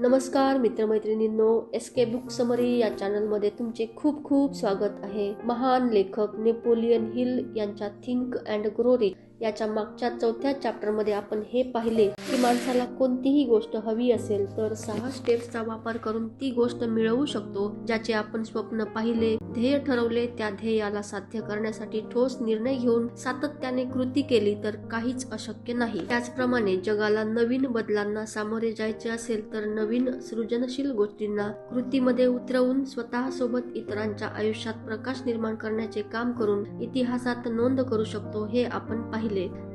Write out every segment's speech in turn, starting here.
नमस्कार मित्रमैत्रिणींनो S K book summary या चॅनलमध्ये तुमचे खूप खूप स्वागत आहे. महान लेखक नेपोलियन हिल यांच्या थिंक अँड ग्रो रिच याच्या मागच्या चौथ्या चॅप्टरमध्ये आपण हे पाहिले की माणसाला कोणतीही गोष्ट हवी असेल तर सहा स्टेप्सचा वापर करून ती गोष्ट मिळवू शकतो ज्याचे आपण स्वप्न पाहिले ध्येय ठरवले त्या ध्येयाला साध्य करण्यासाठी ठोस निर्णय घेऊन सातत्याने कृती केली तर काहीच अशक्य नाही. त्याचप्रमाणे जगाला नवीन बदलांना सामोरे जायचे असेल तर नवीन सृजनशील गोष्टींना कृतीमध्ये उतरवून स्वतःसोबत इतरांच्या आयुष्यात प्रकाश निर्माण करण्याचे काम करून इतिहासात नोंद करू शकतो हे आपण पाहिले.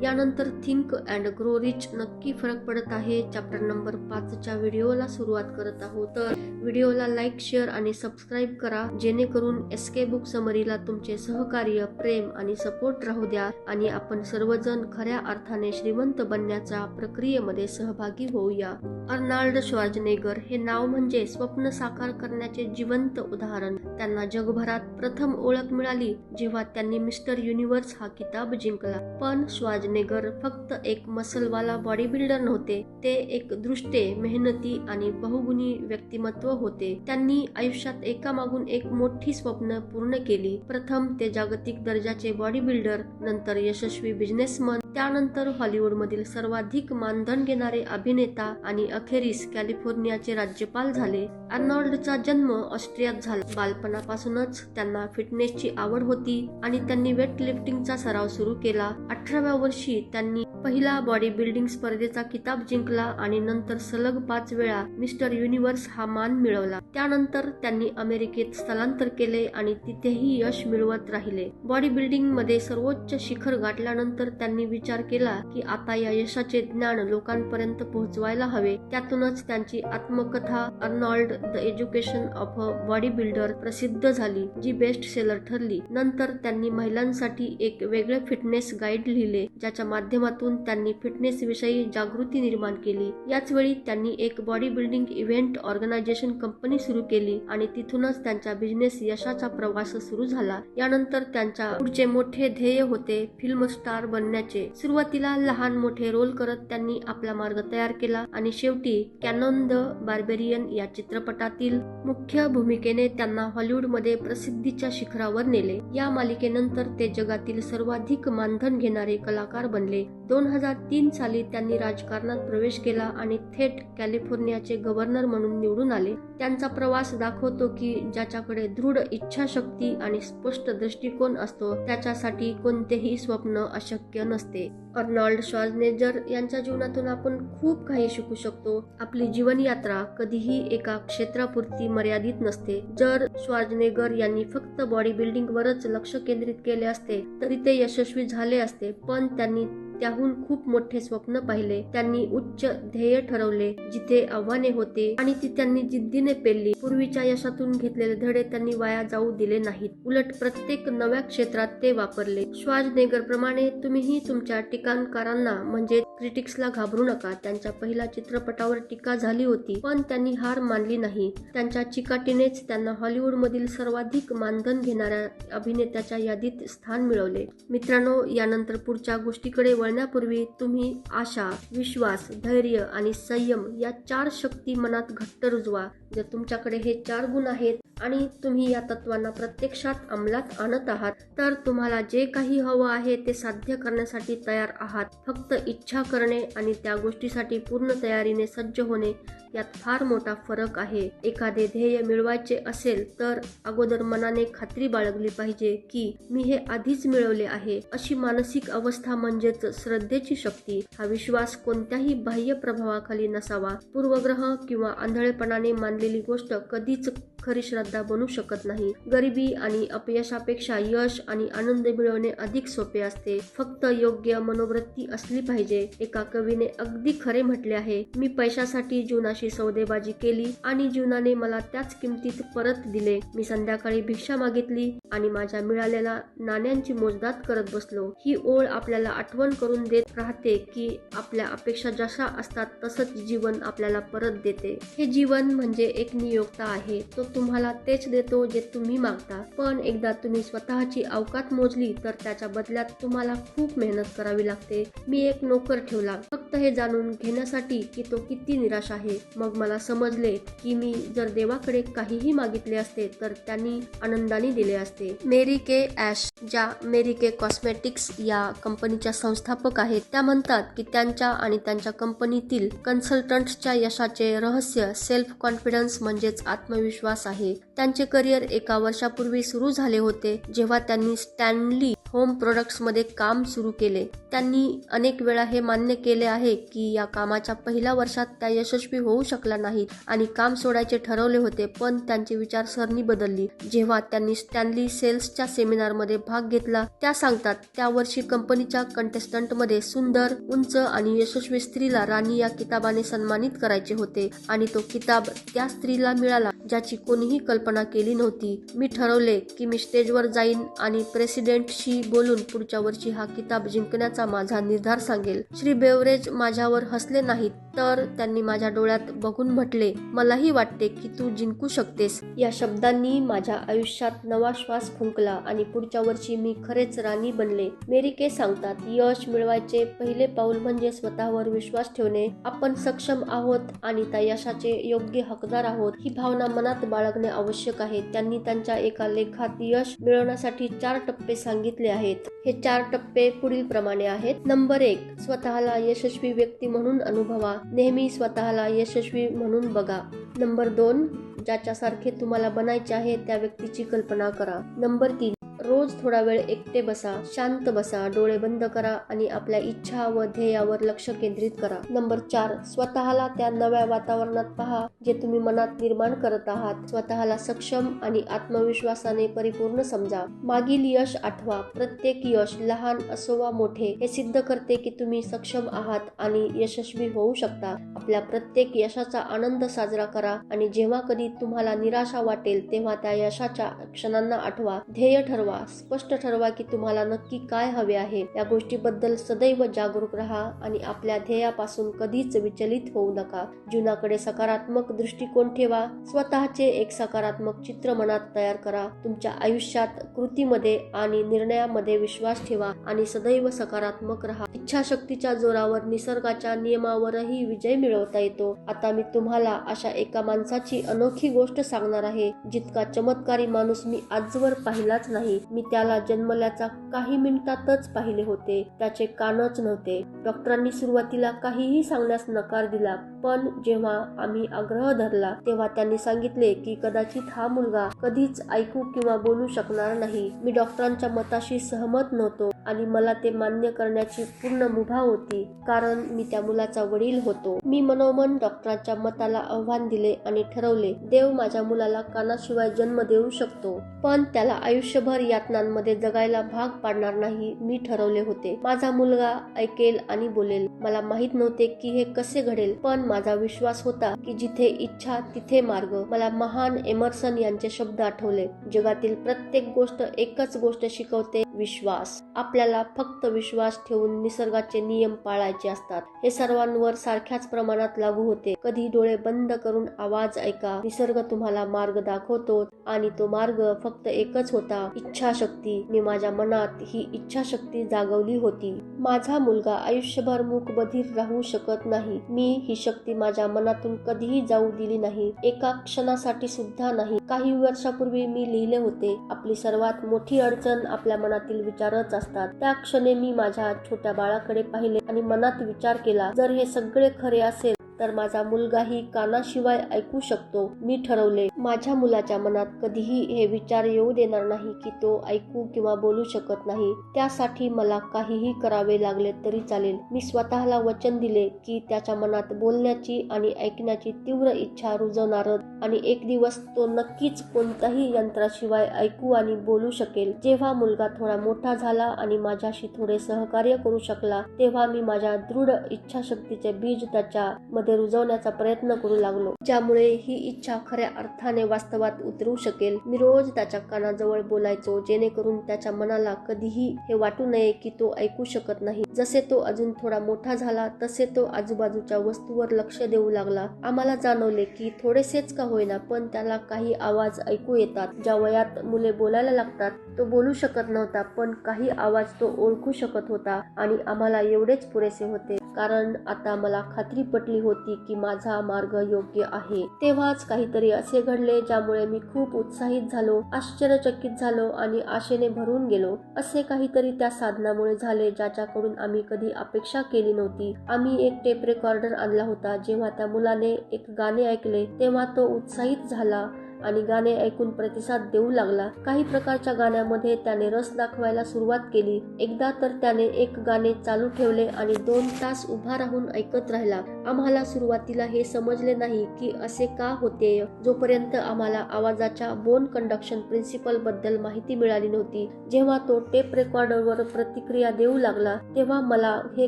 यानंतर थिंक अँड ग्रो रिच नक्की फरक पडत आहे. चॅप्टर नंबर पाचच्या व्हिडिओला सुरुवात करत आहोत. तर व्हिडिओला लाईक शेअर आणि सबस्क्राईब करा. जेणेकरून एस के बुक समरीला तुमचे सहकार्य प्रेम आणि सपोर्ट राहू द्या आणि आपण सर्वजण खऱ्या अर्थाने श्रीमंत बनण्याच्या प्रक्रियेमध्ये सहभागी होऊया. अर्नाल्ड श्वार्जनेगर हे नाव म्हणजे स्वप्न साकार करण्याचे जिवंत उदाहरण. त्यांना जगभरात प्रथम ओळख मिळाली जेव्हा त्यांनी मिस्टर युनिव्हर्स हा किताब जिंकला. पण श्वार्जनेगर फक्त एक मसलवाला बॉडी बिल्डर नव्हते ते एक दृष्टे मेहनती आणि बहुगुणी व्यक्तिमत्व होते. त्यांनी आयुष्यात एकामागून एक मोठी स्वप्न पूर्ण केली. प्रथम ते जागतिक दर्जाचे बॉडी बिल्डर नंतर यशस्वी बिझनेसमन त्यानंतर हॉलिवूडमधील सर्वाधिक मानधन घेणारे अभिनेता आणि अखेरीस कॅलिफोर्नियाचे राज्यपाल झाले. अर्नॉल्डचा जन्म ऑस्ट्रियात झाला. बालपणापासूनच त्यांना फिटनेसची आवड होती आणि त्यांनी वेट लिफ्टिंगचा सराव सुरू केला. अठराव्या वर्षी त्यांनी पहिला बॉडी बिल्डिंग स्पर्धेचा किताब जिंकला आणि नंतर सलग पाच वेळा मिस्टर युनिव्हर्स हा मान मिळवला. त्यानंतर त्यांनी अमेरिकेत स्थलांतर केले आणि तिथेही यश मिळवत राहिले. बॉडी बिल्डिंगमध्ये सर्वोच्च शिखर गाठल्यानंतर त्यांनी विचार केला की आता या यशाचे ज्ञान लोकांपर्यंत पोहोचवायला हवे. त्यातूनच त्यांची आत्मकथा Arnold the education of a bodybuilder प्रसिद्ध झाली जी बेस्ट सेलर ठरली. नंतर त्यांनी महिलांसाठी एक वेगळे फिटनेस गाईड लिहिले. ज्याच्या माध्यमातून त्यांनी फिटनेस विषयी जागृती निर्माण केली. याच वेळी त्यांनी एक body building event organisation company सुरू केली आणि तिथूनच त्यांचा बिझनेस यशाचा प्रवास सुरू झाला. यानंतर त्यांच्या पुढचे मोठे ध्येय होते फिल्म स्टार बनण्याचे. सुरुवातीला लहान मोठे रोल करत त्यांनी आपला मार्ग तयार केला आणि शेवटी कॅनॉन द बार्बेरियन या चित्रपटातील मुख्य भूमिकेने त्यांना हॉलिवूडमध्ये प्रसिद्धीच्या शिखरावर नेले. या मालिकेनंतर ते जगातील सर्वाधिक मानधन घेणारे कलाकार बनले. दोन हजार तीन साली त्यांनी राजकारणात प्रवेश केला आणि थेट कॅलिफोर्नियाचे गव्हर्नर म्हणून निवडून आले. त्यांचा प्रवास दाखवतो की ज्याच्याकडे दृढ इच्छाशक्ती आणि स्पष्ट दृष्टिकोन असतो त्याच्यासाठी कोणतेही स्वप्न अशक्य नसते. अर्नॉल्ड श्वार्जनेजर यांच्या जीवनातून आपण खूप काही शिकू शकतो. आपली जीवनयात्रा कधीही एका क्षेत्रापुरती मर्यादित नसते. जर श्वार्जनेगर यांनी फक्त बॉडी बिल्डिंग वरच लक्ष केंद्रित केले असते तरी ते यशस्वी झाले असते पण त्यांनी त्याहून खूप मोठे स्वप्न पाहिले. त्यांनी उच्च ध्येय ठरवले जिथे आव्हाने होते आणि ती त्यांनी जिद्दीने पेलली. पूर्वीच्या यशातून घेतलेले धडे त्यांनी वाया जाऊ दिले नाहीत. उलट प्रत्येक नव्या क्षेत्रात ते वापरले. श्वाजनेगर प्रमाणे तुम्हीही तुमच्या टीकांकारांना म्हणजे क्रिटिक्सला घाबरू नका. त्यांच्या पहिल्या चित्रपटावर टीका झाली होती पण त्यांनी हार मानली नाही. त्यांच्या चिकाटीनेच त्यांना हॉलिवूडमधील सर्वाधिक मानधन घेणाऱ्या अभिनेत्याच्या यादीत स्थान मिळवले. मित्रांनो यानंतर पुढच्या गोष्टीकडे वळ वळण्यापूर्वी तुम्ही आशा विश्वास धैर्य आणि संयम या चार शक्ती मनात घट्ट रुजवा. जर तुमच्याकडे हे चार गुण आहेत आणि तुम्ही या तत्वांना प्रत्यक्षात अंमलात आणत आहात तर तुम्हाला जे काही हवं आहे ते साध्य करण्यासाठी तयार आहात. फक्त इच्छा करणे आणि त्या गोष्टीसाठी पूर्ण तयारीने सज्ज होणे यात फार मोठा फरक आहे. एखादे ध्येय मिळवायचे असेल तर अगोदर मनाने खात्री बाळगली पाहिजे की मी हे आधीच मिळवले आहे. अशी मानसिक अवस्था म्हणजेच श्रद्धेची शक्ती. हा विश्वास कोणत्याही बाह्य प्रभावाखाली नसावा. पूर्वग्रह किंवा आंधळेपणाने आवडलेली गोष्ट कधीच खरी श्रद्धा बनू शकत नाही. गरिबी आणि अपयशापेक्षा यश आणि आनंद मिळवणे अधिक सोपे असते. फक्त योग्य मनोवृत्ती असली पाहिजे. एका कवीने अगदी खरे म्हटले आहे मी पैशासाठी जीवनाशी सौदेबाजी केली आणि जीवनाने मला त्याच किमतीत परत दिले. मी संध्याकाळी भिक्षा मागितली आणि माझ्या मिळालेल्या नाण्यांची मोजदात करत बसलो. ही ओळ आपल्याला आठवण करून देत राहते की आपल्या अपेक्षा जशा असतात तसंच जीवन आपल्याला परत देते. हे जीवन म्हणजे एक नियोक्ता आहे. तो तुम्हाला तेच देतो जे तुम्ही मागता. पण एकदा तुम्ही स्वतःची अवकात मोजली तर त्याच्या बदल्यात तुम्हाला खूप मेहनत करावी लागते. मी एक नोकर ठेवला. फक्त हे जाणून घेण्यासाठी की तो किती निराश आहे. मग मला समजले की मी जर देवाकडे काहीही मागितले असते तर त्यांनी आनंदाने दिले असते. मेरी के ॲश ज्या मेरी के कॉस्मेटिक्स या कंपनीच्या संस्थापक आहेत त्या म्हणतात की त्यांच्या आणि त्यांच्या कंपनीतील कन्सल्टंट्सच्या यशाचे रहस्य सेल्फ कॉन्फिडन्स म्हणजेच आत्मविश्वास आहे त्यांचे करिअर एका वर्षापूर्वी सुरू झाले होते जेव्हा त्यांनी स्टॅनली होम प्रोडक्ट्समध्ये काम सुरू केले. त्यांनी अनेक वेळा हे मान्य केले आहे की या कामाच्या पहिल्या वर्षात त्या यशस्वी होऊ शकल्या नाहीत आणि काम सोडायचे ठरवले होते पण त्यांची विचारसरणी बदलली. जेव्हा त्यांनी स्टॅनली सेल्सच्या सेमिनारमध्ये भाग घेतला त्या सांगतात त्या वर्षी कंपनीच्या कंटेस्टंटमध्ये सुंदर उंच आणि यशस्वी स्त्रीला राणी या किताबाने सन्मानित करायचे होते आणि तो किताब त्या स्त्रीला मिळाला. ज्याची कोणीही कल्पना केली नव्हती. मी ठरवले की मी स्टेजवर जाईन आणि प्रेसिडेंटशी बोलून पुढच्या वर्षी हा किताब जिंकण्याचा माझा निर्धार सांगेल. श्री बेवरेज माझ्यावर हसले नाहीत. तर त्यांनी माझ्या डोळ्यात बघून म्हटले मलाही वाटते की तू जिंकू शकतेस. या शब्दांनी माझ्या आयुष्यात नवा श्वास फुंकला आणि पुढच्या वर्षी मी खरेच राणी बनले. मेरी के सांगतात यश मिळवायचे पहिले पाऊल म्हणजे स्वतःवर विश्वास ठेवणे. आपण सक्षम आहोत आणि त्या यशाचे योग्य हकदार आहोत. ही भावना मनात बाळगणे आवश्यक आहे. त्यांनी त्यांच्या एका लेखात यश मिळवण्यासाठी चार टप्पे सांगितले आहेत. हे चार टप्पे पुढील प्रमाणे आहेत. नंबर एक स्वतःला यशस्वी व्यक्ती म्हणून अनुभवा. नेहमी स्वतःला यशस्वी म्हणून बघा. नंबर दोन ज्याच्यासारखे तुम्हाला बनायचे आहे त्या व्यक्तीची कल्पना करा. नंबर तीन रोज थोडा वेळ एकटे बसा शांत बसा डोळे बंद करा आणि आपल्या इच्छा व ध्येयावर लक्ष केंद्रित करा. नंबर चार स्वतःला त्या नव्या वातावरणात पहा जे तुम्ही मनात निर्माण करत आहात. स्वतःला सक्षम आणि आत्मविश्वासाने परिपूर्ण समजा. मागील यश आठवा. प्रत्येक यश लहान असो वा मोठे हे सिद्ध करते की तुम्ही सक्षम आहात आणि यशस्वी होऊ शकता. आपल्या प्रत्येक यशाचा आनंद साजरा करा आणि जेव्हा कधी तुम्हाला निराशा वाटेल तेव्हा त्या यशाच्या क्षणांना आठवा. ध्येय ठरवा. स्पष्ट ठरवा की तुम्हाला नक्की काय हवे आहे. या गोष्टीबद्दल सदैव जागरूक राहा आणि आपल्या ध्येयापासून कधीच विचलित होऊ नका. जीवनाकडे सकारात्मक दृष्टिकोन ठेवा. स्वतःचे एक सकारात्मक चित्र मनात तयार करा. तुमच्या आयुष्यात कृतीमध्ये आणि निर्णयामध्ये विश्वास ठेवा आणि सदैव सकारात्मक राहा. इच्छाशक्तीच्या जोरावर निसर्गाच्या नियमावरही विजय मिळवता येतो. आता मी तुम्हाला अशा एका माणसाची अनोखी गोष्ट सांगणार आहे जितका चमत्कारी माणूस मी आजवर पाहिलाच नाही. मी त्याला जन्मल्याचा काही मिनिटातच पाहिले होते. त्याचे कानच नव्हते. डॉक्टरांनी सुरुवातीला काहीही सांगण्यास नकार दिला पण जेव्हा आम्ही आग्रह धरला तेव्हा त्यांनी सांगितले की कदाचित हा मुलगा कधीच ऐकू किंवा बोलू शकणार नाही. मी डॉक्टरांच्या मताशी सहमत नव्हतो. आणि मला ते मान्य करण्याची पूर्ण मुभा होती कारण मी त्या मुलाचा वडील होतो. मी मनोमन डॉक्टरांच्या मताला आव्हान दिले आणि ठरवले देव माझ्या मुलाला कानाशिवाय जन्म देऊ शकतो. पण त्याला आयुष्यभर यातनांमध्ये जगायला भाग पाडणार नाही मी ठरवले होते. माझा मुलगा ऐकेल आणि बोलेल. मला माहीत नव्हते की हे कसे घडेल पण माझा विश्वास होता की जिथे इच्छा तिथे मार्ग. मला महान एमर्सन यांचे शब्द आठवले. जगातील प्रत्येक गोष्ट एकच गोष्ट शिकवते विश्वास. आपल्याला फक्त विश्वास ठेवून निसर्गाचे नियम पाळायचे असतात. हे सर्वांवर सारख्याच प्रमाणात लागू होते. कधी डोळे बंद करून आवाज ऐका. निसर्ग तुम्हाला मार्ग दाखवतो आणि तो मार्ग फक्त एकच होता. इच्छाशक्ती. मी माझ्या मनात ही इच्छाशक्ती जागवली होती. माझा मुलगा आयुष्यभर मूक बधीर राहू शकत नाही. मी ही शक्ती माझ्या मनातून कधीही जाऊ दिली नाही. एका क्षणासाठी सुद्धा नाही. काही वर्षापूर्वी मी लिहिले होते आपली सर्वात मोठी अडचण आपल्या मनातील विचारच असतात. त्या क्षणी मी माझ्या छोट्या बाळाकडे पाहिले आणि मनात विचार केला जर हे सगळे खरे असेल तर माझा मुलगाही कानाशिवाय ऐकू शकतो मी ठरवले. माझ्या मुलाच्या मनात कधीही हे विचार येऊ देणार नाही की तो ऐकू किंवा बोलू शकत नाही. त्यासाठी मला काहीही करावे लागले तरी चालेल. मी स्वतःला वचन दिले की त्याच्या मनात बोलण्याची आणि ऐकण्याची तीव्र इच्छा रुजवणारच आणि एक दिवस तो नक्कीच कोणत्याही यंत्राशिवाय ऐकू आणि बोलू शकेल. जेव्हा मुलगा थोडा मोठा झाला आणि माझ्याशी थोडे सहकार्य करू शकला तेव्हा मी माझ्या दृढ इच्छाशक्तीचे बीज त्याच्या मध्ये मध्ये रुजवण्याचा प्रयत्न करू लागलो. ज्यामुळे ही इच्छा खऱ्या अर्थाने वास्तवात उतरू शकेल. मी रोज त्याच्या कानाजवळ बोलायचो जेणेकरून त्याच्या मनाला कधीही हे वाटू नये की तो ऐकू शकत नाही. जसे तो अजून थोडा मोठा झाला तसे तो आजूबाजूच्या वस्तूवर लक्ष देऊ लागला. आम्हाला जाणवले की थोडेसेच का होईना पण त्याला काही आवाज ऐकू येतात. ज्या वयात मुले बोलायला लागतात तो बोलू शकत नव्हता पण काही आवाज तो ओळखू शकत होता आणि आम्हाला एवढेच पुरेसे होते. कारण आता मला खात्री पटली होती की माझा मार्ग योग्य आहे. तेव्हाच काहीतरी असे घडले ज्यामुळे मी खूप उत्साहित झालो आश्चर्यचकित झालो आणि आशेने भरून गेलो. असे काहीतरी त्या साधनामुळे झाले ज्याच्याकडून आम्ही कधी अपेक्षा केली नव्हती. आम्ही एक टेप रेकॉर्डर आणला होता. जेव्हा त्या मुलाने एक गाणे ऐकले तेव्हा तो उत्साहित झाला. आणि गाणे ऐकून प्रतिसाद देऊ लागला. काही प्रकारच्या गाण्यामध्ये त्याने रस दाखवायला सुरुवात केली. एकदा तर त्याने एक गाणे चालू ठेवले आणि दोन तास उभा राहून ऐकत राहिला. आम्हाला सुरुवातीला हे समजले नाही की असे का होते. जोपर्यंत आम्हाला आवाजाच्या बोन कंडक्शन प्रिन्सिपलबद्दल माहिती मिळाली नव्हती जेव्हा तो टेप रेकॉर्डरवर प्रतिक्रिया देऊ लागला तेव्हा मला हे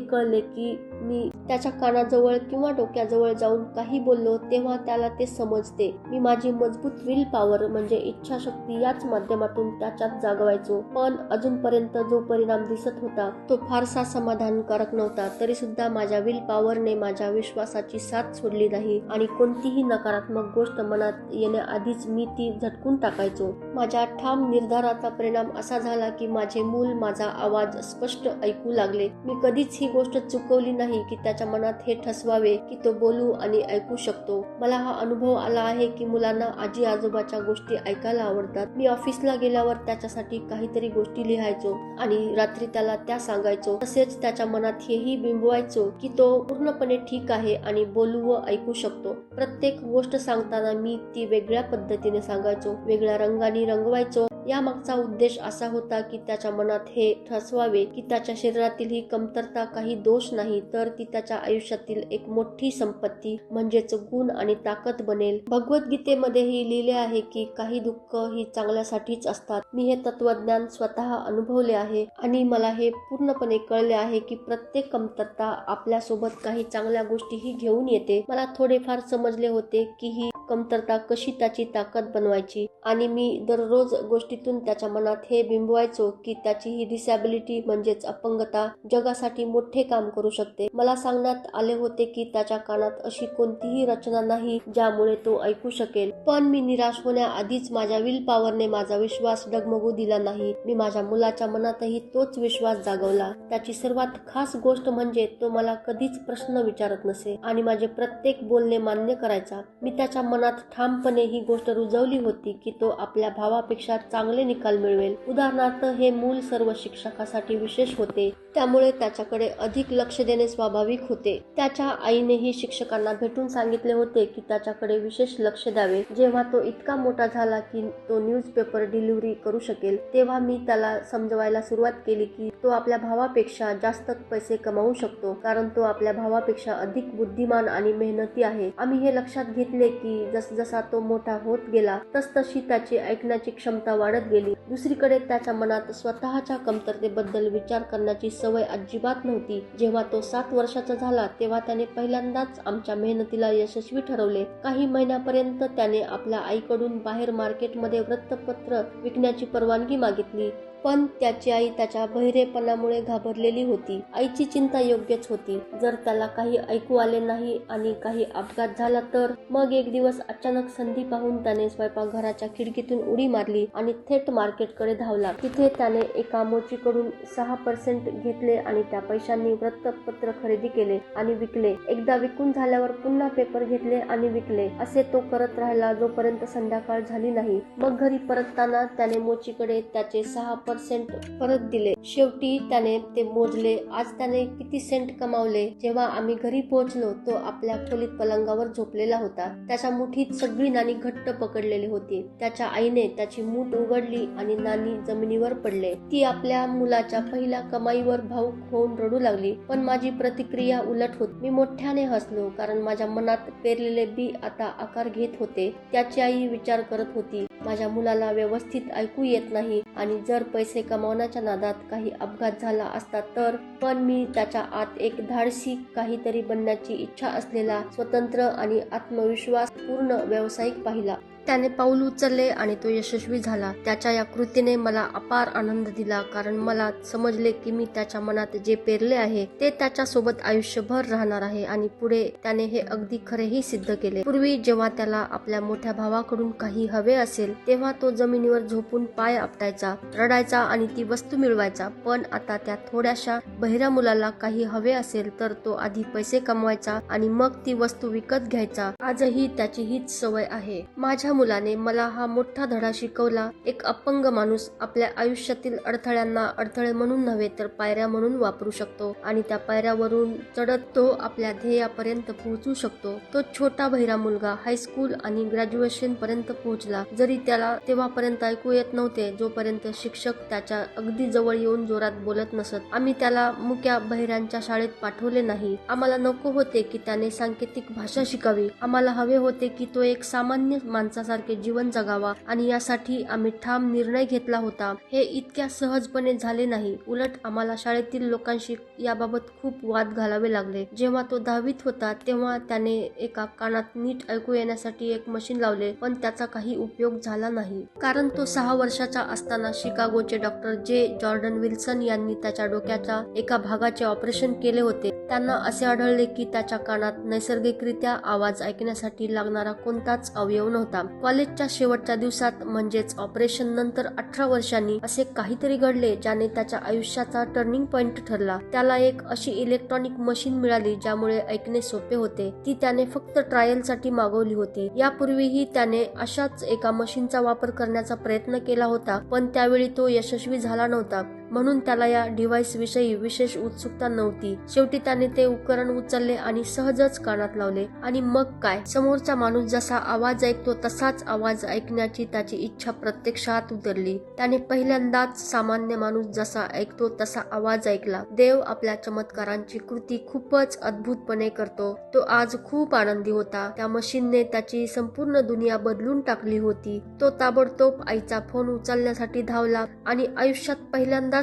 कळले की मी त्याच्या कानाजवळ किंवा डोक्याजवळ जाऊन काही बोललो तेव्हा त्याला ते समजते. मी माझी मजबूत विल पॉवर म्हणजे इच्छाशक्ती याच माध्यमातून त्याच्यात जागवायचो. पण अजूनपर्यंत जो परिणाम दिसत होता तो फारसा समाधानकारक नव्हता. तरी सुद्धा माझ्या विल पॉवरने माझ्या विश्वासाची साथ सोडली नाही आणि कोणतीही नकारात्मक गोष्ट मनात येण्याआधीच मी ती झटकून टाकायचो. माझ्या ठाम निर्धाराचा परिणाम असा झाला की माझे मूल माझा आवाज स्पष्ट ऐकू लागले. मी कधीच ही गोष्ट चुकवली नाही. की त्याच्या मनात हे ठसवावे की तो बोलू आणि ऐकू शकतो. मला हा अनुभव आला आहे की मुलांना आजी आजोबाच्या गोष्टी ऐकायला आवडतात. मी ऑफिसला गेल्यावर त्याच्यासाठी काहीतरी गोष्टी लिहायचो आणि रात्री त्याला त्या सांगायचो. तसेच त्याच्या मनात हेही बिंबवायचो की तो पूर्णपणे ठीक आहे आणि बोलू व ऐकू शकतो. प्रत्येक गोष्ट सांगताना मी ती वेगळ्या पद्धतीने सांगायचो. वेगळ्या रंगाने रंगवायचो. यामागचा उद्देश असा होता की त्याच्या मनात हे ठसवावे की त्याच्या शरीरातील ही कमतरता काही दोष नाही तर ती त्याच्या आयुष्यातील एक मोठी संपत्ती म्हणजेच गुण आणि ताकद बनेल. भगवद्गीतेमध्येही लिहिले आहे की काही दुःख ही चांगल्यासाठीच असतात. मी हे तत्वज्ञान स्वतः अनुभवले आहे आणि मला हे पूर्णपणे कळले आहे की प्रत्येक कमतरता आपल्यासोबत काही चांगल्या गोष्टीही घेऊन येते. मला थोडेफार समजले होते की ही कमतरता कशी त्याची ताकद बनवायची? आणि मी दररोज गोष्टीतून त्याच्या मनात हे बिंबवायचो की त्याची ही डिसॅबिलिटी म्हणजेच अपंगता जगासाठी मोठे काम करू शकते. मला सांगण्यात आले होते की त्याच्या कानात अशी कोणतीही रचना नाही ज्यामुळे तो ऐकू शकेल. पण मी निराश होण्याआधीच माझ्या विल पॉवरने माझा विश्वास डगमगू दिला नाही. मी माझ्या मुलाच्या मनातही तोच विश्वास जागवला. त्याची सर्वात खास गोष्ट म्हणजे तो मला कधीच प्रश्न विचारत नसे आणि माझे प्रत्येक बोलणे मान्य करायचा. मी त्याच्या मनात ठामपणे ही गोष्ट रुजवली होती की तो आपल्या भावापेक्षा चांगले निकाल मिळवेल. उदाहरणार्थ हे मूल सर्व शिक्षकासाठी विशेष होते. त्यामुळे त्याच्याकडे अधिक लक्ष देणे स्वाभाविक होते. त्याच्या आईनेही शिक्षकांना भेटून सांगितले होते की त्याच्याकडे विशेष लक्ष द्यावे. जेव्हा तो इतका मोठा झाला की तो न्यूजपेपर डिलिव्हरी करू शकेल तेव्हा मी त्याला समजवायला सुरुवात केली की तो आपल्या भावापेक्षा जास्त पैसे कमावू शकतो कारण तो आपल्या भावापेक्षा अधिक बुद्धिमान आणि मेहनती आहे. आम्ही हे लक्षात घेतले की जसजसा तो मोठा होत गेला तसतशी त्याची ऐकण्याची क्षमता वाढत गेली. दुसरीकडे त्याच्या मनात स्वतःच्या कमतरतेबद्दल विचार करण्याची सवय अजिबात नव्हती. जेव्हा तो सात वर्षाचा झाला तेव्हा त्याने पहिल्यांदाच आमच्या मेहनतीला यशस्वी ठरवले. काही महिन्यापर्यंत त्याने आपल्या आईकडून बाहेर मार्केटमध्ये वृत्तपत्र विकण्याची परवानगी मागितली. पण त्याची आई त्याच्या बहिरेपणामुळे घाबरलेली होती. आईची चिंता योग्यच होती. जर त्याला काही ऐकू आले नाही आणि काही अपघात झाला तर मग एक दिवस अचानक संधी पाहून त्याने स्वयंपाकघराच्या खिडकीतून उडी मारली आणि थेट मार्केटकडे धावला. तिथे त्याने एका मोचीकडून सहा पर्सेंट घेतले आणि त्या पैशांनी वृत्तपत्र खरेदी केले आणि विकले. एकदा विकून झाल्यावर पुन्हा पेपर घेतले आणि विकले. असे तो करत राहिला जोपर्यंत संध्याकाळ झाली नाही. मग घरी परतताना त्याने मोचीकडे त्याचे सहा पर्सेंट परत दिले. शेवटी त्याने ते मोजले. आज त्याने किती सेंट कमावले? जेव्हा आम्ही घरी पोहोचलो तो आपल्या खोलीत पलंगावर झोपलेला होता. त्याच्या मुठीत सगळी नाणी घट्ट पकडलेली होती. त्याच्या आईने त्याची मूठ उघडली आणि नाणी जमिनीवर पडले. ती आपल्या मुलाच्या पहिल्या कमाईवर भाऊक होऊन रडू लागली. पण माझी प्रतिक्रिया उलट होती मी मोठ्याने हसलो कारण माझ्या मनात पेरलेले बी आता आकार घेत होते. त्याची आई विचार करत होती माझ्या मुलाला व्यवस्थित ऐकू येत नाही. आणि जर पैसे कमावण्याच्या नादात काही अपघात झाला असता तर पण मी त्याच्या आत एक धाडसी काहीतरी बनण्याची इच्छा असलेला स्वतंत्र आणि आत्मविश्वास पूर्ण व्यावसायिक पाहिला. त्याने पाऊल उचलले आणि तो यशस्वी झाला. त्याच्या या कृतीने मला अपार आनंद दिला कारण मला समजले की मी त्याच्या मनात जे पेरले आहे ते त्याच्या सोबत आयुष्यभर राहणार आहे आणि पुढे त्याने हे अगदी खरेही सिद्ध केले. पूर्वी जेव्हा त्याला आपल्या मोठ्या भावाकडून काही हवे असेल तेव्हा तो जमिनीवर झोपून पाय आपटायचा रडायचा आणि ती वस्तू मिळवायचा. पण आता त्या थोड्याशा बहिऱ्या मुलाला काही हवे असेल तर तो आधी पैसे कमवायचा आणि मग ती वस्तू विकत घ्यायचा. आजही त्याची हीच सवय आहे. माझ्या मुलाने मला हा मोठा धडा शिकवला. एक अपंग माणूस आपल्या आयुष्यातील अडथळ्यांना अडथळे म्हणून नव्हे तर पायऱ्या म्हणून वापरू शकतो आणि त्या पायऱ्यावरून चढत तो आपल्या ध्येयापर्यंत पोहोचू शकतो. तो छोटा बहिरा मुलगा हायस्कूल आणि ग्रॅज्युएशन पर्यंत पोहोचला. जरी त्याला तेव्हापर्यंत ऐकू येत नव्हते जोपर्यंत शिक्षक त्याच्या अगदी जवळ येऊन जोरात बोलत नसत. आम्ही त्याला मुक्या बहिऱ्यांच्या शाळेत पाठवले नाही. आम्हाला नको होते की त्याने सांकेतिक भाषा शिकावी. आम्हाला हवे होते की तो एक सामान्य माणसासारखे जीवन जगावा आणि यासाठी आम्ही ठाम निर्णय घेतला होता. हे इतक्या सहजपणे झाले नाही. उलट आम्हाला शाळेतील लोकांशी याबाबत खूप वाद घालावे लागले. जेव्हा तो दहावीत होता तेव्हा त्याने एका कानात नीट ऐकू येण्यासाठी एक मशीन लावले पण त्याचा काही उपयोग झाला नाही. कारण तो सहा वर्षाचा असताना शिकागोचे डॉक्टर जे जॉर्डन विल्सन यांनी त्याच्या डोक्याच्या एका भागाचे ऑपरेशन केले होते त्यांना असे आढळले की त्याच्या कानात नैसर्गिकरित्या आवाज ऐकण्यासाठी लागणारा कोणताच अवयव नव्हता. कॉलेजच्या शेवटच्या दिवसात म्हणजेच ऑपरेशन नंतर अठरा वर्षांनी असे काहीतरी घडले ज्याने त्याच्या आयुष्याचा टर्निंग पॉइंट ठरला. त्याला एक अशी इलेक्ट्रॉनिक मशीन मिळाली ज्यामुळे ऐकणे सोपे होते. ती त्याने फक्त ट्रायलसाठी मागवली होती. यापूर्वीही त्याने अशाच एका मशीनचा वापर करण्याचा प्रयत्न केला होता पण त्यावेळी तो यशस्वी झाला नव्हता. म्हणून त्याला या डिव्हाइस विषयी विशेष उत्सुकता नव्हती. शेवटी त्याने ते उपकरण उचलले आणि सहजच कानात लावले. आणि मग काय? समोरचा माणूस जसा आवाज ऐकतो तसाच आवाज ऐकण्याची त्याची इच्छा प्रत्यक्षात उतरली. त्याने पहिल्यांदाच सामान्य माणूस जसा ऐकतो तसा आवाज ऐकला. देव आपल्या चमत्कारांची कृती खूपच अद्भुतपणे करतो. तो आज खूप आनंदी होता. त्या मशीनने त्याची संपूर्ण दुनिया बदलून टाकली होती. तो ताबडतोब आईचा फोन उचलण्यासाठी धावला आणि आयुष्यात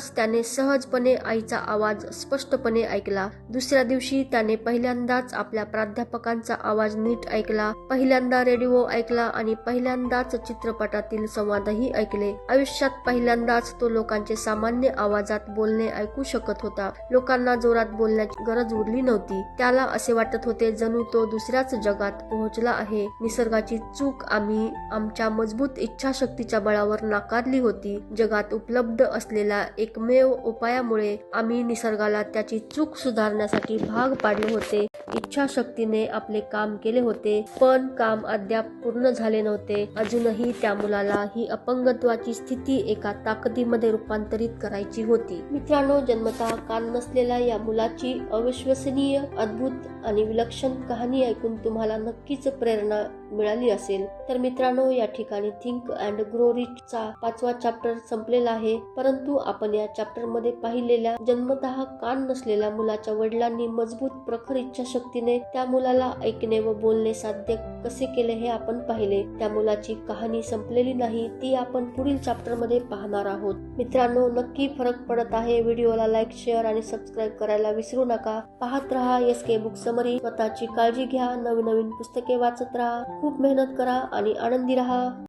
पहिल्यांदाच त्याने सहजपणे आईचा आवाज स्पष्टपणे ऐकला. दुसऱ्या दिवशी त्याने पहिल्यांदाच आपल्या प्राध्यापकांचा आवाज नीट ऐकला. पहिल्यांदा रेडिओ ऐकला आणि पहिल्यांदाच चित्रपटातील संवादही ऐकले. आयुष्यात पहिल्यांदाच तो लोकांचे सामान्य आवाजात बोलणे ऐकू शकत होता. लोकांना जोरात बोलण्याची गरज उरली नव्हती. त्याला असे वाटत होते जणू तो दुसऱ्याच जगात पोहोचला आहे. निसर्गाची चूक आम्ही आमच्या मजबूत इच्छाशक्तीच्या बळावर नाकारली होती. जगात उपलब्ध असलेला एक एकमेव उपायामुळे आम्ही निसर्गाला त्याची चूक सुधारण्यासाठी भाग पाडले होते. इच्छाशक्तीने आपले काम केले होते पण काम अद्याप पूर्ण झाले नव्हते. अजूनही त्या मुलाला ही अपंगत्वाची स्थिती एका ताकदीमध्ये रूपांतरित करायची होती. मित्रांनो जन्मतः कान नसलेल्या या मुलाची अविश्वसनीय अद्भुत आणि विलक्षण कहाणी ऐकून तुम्हाला नक्कीच प्रेरणा मिळाली असेल. तर मित्रांनो या ठिकाणी थिंक अँड ग्रो रिच चा पाचवा चॅप्टर संपलेला आहे. परंतु आपण या चॅप्टरमध्ये पाहिलेल्या जन्मतः कान नसलेल्या मुलाच्या वडिलांनी मजबूत प्रखर इच्छाशक्तीने त्या मुलाला ऐकणे व बोलणे साध्य कसे केले हे आपण पाहिले. त्या मुलाची कहाणी संपलेली नाही ती आपण पुढील चॅप्टरमध्ये पाहणार आहोत. मित्रांनो नक्की फरक पडत आहे. व्हिडिओला लाईक शेअर आणि सबस्क्राईब करायला विसरू नका. पाहत रहा एस के बुक समरी स्वतःची काळजी घ्या. नवीन नवीन पुस्तके वाचत राहा. खूप मेहनत करा आणि आनंदी राहा.